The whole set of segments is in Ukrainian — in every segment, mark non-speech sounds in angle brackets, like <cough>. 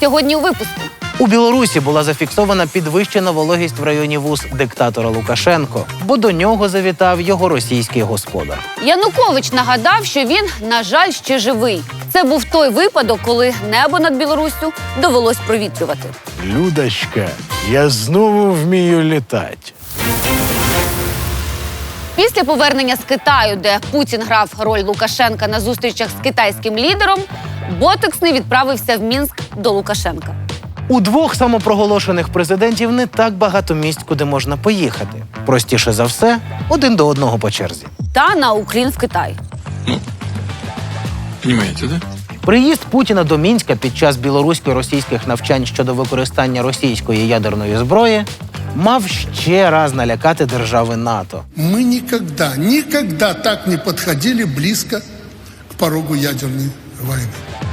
Сьогодні у випуску. У Білорусі була зафіксована підвищена вологість в районі вуз диктатора Лукашенко, бо до нього завітав його російський господар. Янукович нагадав, що він, на жаль, ще живий. Це був той випадок, коли небо над Білоруссю довелось провітрювати. Людочка, я знову вмію літати. Після повернення з Китаю, де Путін грав роль Лукашенка на зустрічах з китайським лідером, Ботексний відправився в Мінськ до Лукашенка. У двох самопроголошених президентів не так багато місць, куди можна поїхати. Простіше за все, один до одного по черзі. Та на Уклін в Китай. Понимаете, да? Приїзд Путіна до Мінська під час білорусько-російських навчань щодо використання російської ядерної зброї мав ще раз налякати держави НАТО. Мы никогда, никогда так не подходили близко к порогу ядерной войны.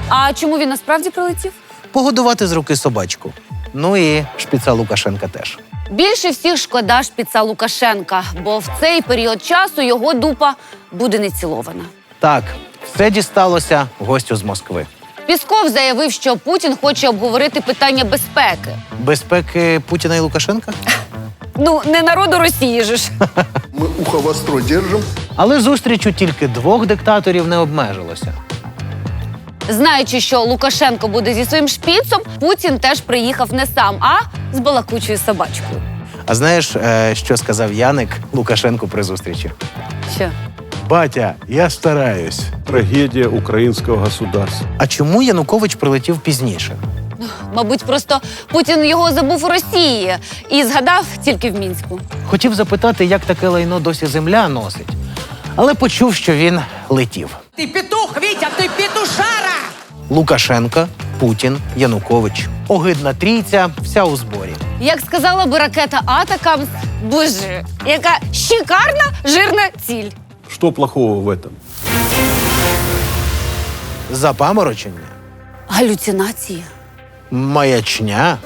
А чому він насправді прилетів? Погодувати з руки собачку. Ну і шпіца Лукашенка теж. Більше всіх шкода шпіца Лукашенка, бо в цей період часу його дупа буде не цілована. Так, все дісталося гостю з Москви. Пісков заявив, що Путін хоче обговорити питання безпеки. Безпеки Путіна і Лукашенка? <laughs> Ну, не народу Росії же ж. <laughs> Мы ухо востро держим. Але зустрічу тільки двох диктаторів не обмежилося. Знаючи, що Лукашенко буде зі своїм шпіцом, Путін теж приїхав не сам, а з балакучою собачкою. А знаєш, е, що сказав Яник Лукашенку при зустрічі? Що? Батя, я стараюсь. Трагедія українського государства. А чому Янукович прилетів пізніше? Мабуть, просто Путін його забув у Росії і згадав тільки в мінську. Хотів запитати, як таке лайно досі земля носить, але почув, що він летів. Ты петух, Витя, ты петушара! Лукашенка, Путін, Янукович. Огидна трійця, вся у зборі. Як сказала би ракета Атакамс, боже, яка шикарна жирна ціль. Що плохого в этом? Запаморочення, Галюцинації. маячня.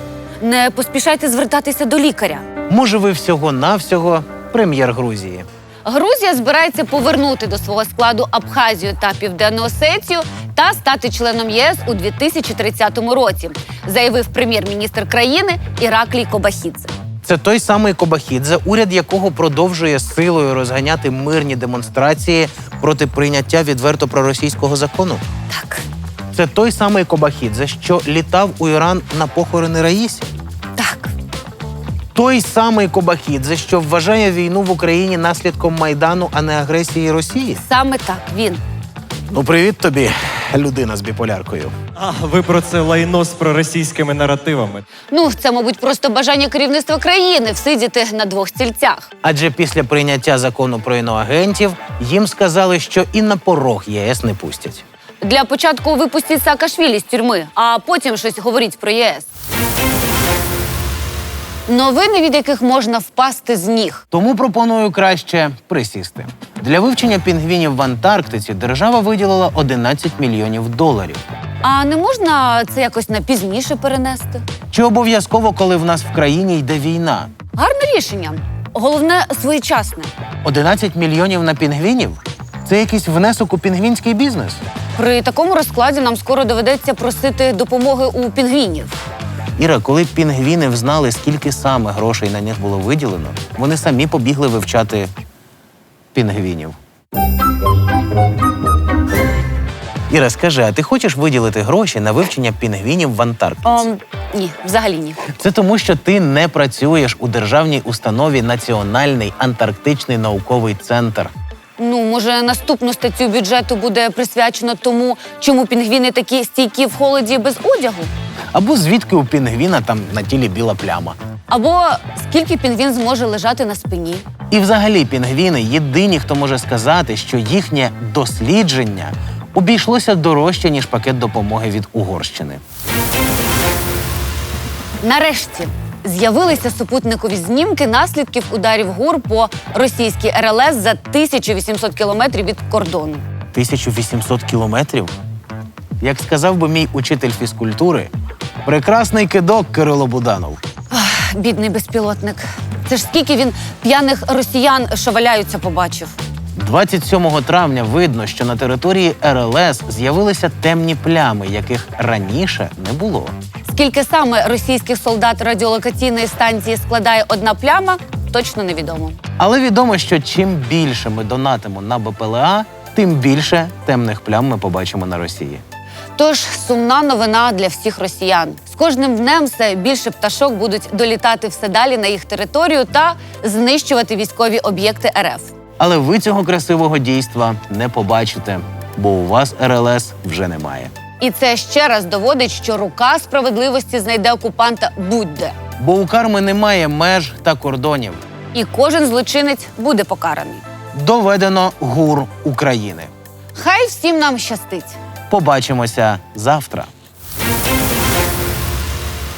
Не поспішайте звертатися до лікаря. Може, ви всього-навсього прем'єр Грузії. Грузія збирається повернути до свого складу Абхазію та Південну Осетію та стати членом ЄС у 2030 році, заявив прем'єр-міністр країни Іраклій Кобахідзе. Це той самий Кобахідзе, уряд якого продовжує силою розганяти мирні демонстрації проти прийняття відверто проросійського закону. Так, Це той самий Кобахідзе, що літав у Іран на похорони Раїсі. Той самий Кобахідзе, що вважає війну в Україні наслідком майдану, а не агресії Росії. Саме так він. Ну, привіт тобі, людина з біполяркою. А ви про це лайно з проросійськими наративами. Ну, це, мабуть, просто бажання керівництва країни всидіти на двох стільцях. Адже після прийняття закону про іноагентів їм сказали, що і на порог ЄС не пустять. Для початку випустіть Саакашвілі з тюрми, а потім щось говоріть про ЄС. Новини, від яких можна впасти з ніг. Тому пропоную краще присісти. Для вивчення пінгвінів в Антарктиці держава виділила 11 мільйонів доларів. А не можна це якось на пізніше перенести? Чи обов'язково, коли в нас в країні йде війна? Гарне рішення. Головне своєчасне. 11 мільйонів на пінгвінів? Це якийсь внесок у пінгвінський бізнес. При такому розкладі нам скоро доведеться просити допомоги у пінгвінів. Іра, коли пінгвіни взнали, скільки саме грошей на них було виділено, вони самі побігли вивчати пінгвінів. Іра, скажи, а ти хочеш виділити гроші на вивчення пінгвінів в Антарктиці? Ом, ні, взагалі ні. Це тому, що ти не працюєш у державній установі Національний антарктичний науковий центр. Ну, може, наступну статтю бюджету буде присвячено тому, чому пінгвіни такі стійкі в холоді без одягу. Або звідки у пінгвіна там на тілі біла пляма. Або скільки пінгвін зможе лежати на спині. І взагалі пінгвіни єдині, хто може сказати, що їхнє дослідження обійшлося дорожче, ніж пакет допомоги від Угорщини. Нарешті з'явилися супутникові знімки наслідків ударів ГУР по російській РЛС за 1800 кілометрів від кордону. 1800 кілометрів. Як сказав би мій учитель фізкультури, прекрасний кидок Кирило Буданов. Бідний безпілотник. Це ж скільки він п'яних росіян, що валяються, побачив. 27 травня видно, що на території РЛС з'явилися темні плями, яких раніше не було. Скільки саме російських солдат радіолокаційної станції складає одна пляма, точно невідомо. Але відомо, що чим більше ми донатимо на БПЛА, тим більше темних плям ми побачимо на Росії. Тож сумна новина для всіх росіян. З кожним днем все більше пташок будуть долітати все далі на їх територію та знищувати військові об'єкти РФ. Але ви цього красивого дійства не побачите, бо у вас РЛС вже немає. І це ще раз доводить, що рука справедливості знайде окупанта будь-де. Бо у карми немає меж та кордонів. І кожен злочинець буде покараний. Доведено гур України. Хай всім нам щастить. Побачимося завтра.